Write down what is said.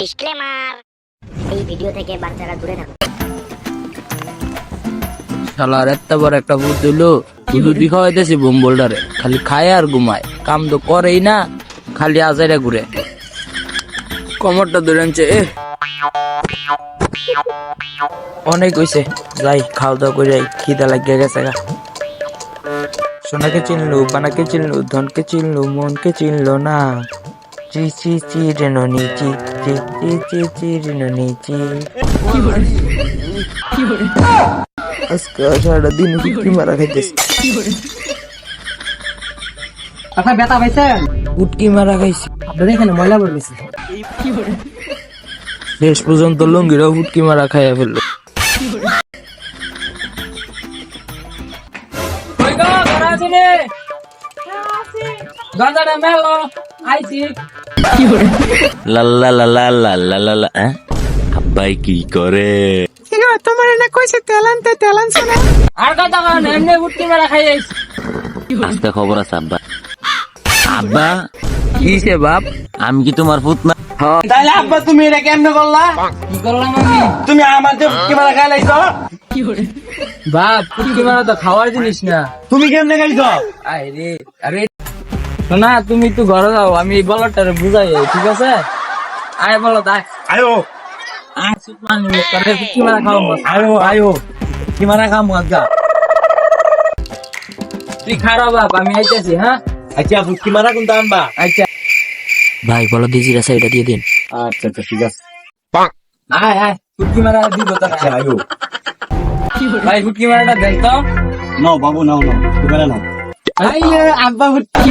Disclaimer এই video থেকে বাচ্চারা দূরে শালার একটা ভূত শুধু বোম্বলটারে খালি খায় আর ঘুমায়। কাম তো করেই না, খালি আজাইরা ঘুরে। কমরটা ধরে আনছে অনেক হইছে। যাই খাওয়া দাওয়া করে যাই খিদা লাগিয়ে গেছে গা। সোনাকে চিনলু, বানাকে চিনলু, ধনকে চিনলু, মনকে চিনলো না। চি চি চি রেননি চি। চি চি চি চি রেননি চি আজকে সারাটা দিন কি মারা খাইতেছি কথা ব্যথা পাইছেন উটকি শেষ পর্যন্ত লঙ্গিরা উটকি মারা খাইয়া ফেলল। লাল্লা লাল্লা লাল্লা লাল্লা হ্যাঁ? আব্বাই কি করে? তোমার না কইছে তেল আনতে তেল আনছে আর কথা এমনি মারা খাইয়াছি আজকে খবর আছে আব্বা। আব্বা কিসে বাপ? আমি কি তোমার পুত না তাহলে আব্বা তুমি এটা কেমনে করলা? কি করলাম আমি? তুমি আমার যে কি মারা খাই লাইছো বাপ উটকি মারা তো খাওয়ার জিনিস না। তুমি কেমনে খাইছো? আরে আরে না তুমি একটু ঘরে যাও আমি বলটারে বুঝাই ঠিক আছে? আয় বলো তাই আয়ো। আয় নিয়ে করে মারা খাও আয়ো আয়ো। কি মারা খাম আজ্ঞা তুই খারাপ বাপ আমি আইতেছি হ্যাঁ? আচ্ছা কি মারা আচ্ছা। ভাই বলো দিজির আছে এটা দিয়ে দিন। আচ্ছা আচ্ছা ঠিক আছে। আয় আয় উটকি মারা দিব তো আচ্ছা আয়ো। ভাই উটকি মারাটা দেন তো। নাও বাবু নাও নাও মারা নাও। আইয়ে আব্বা কি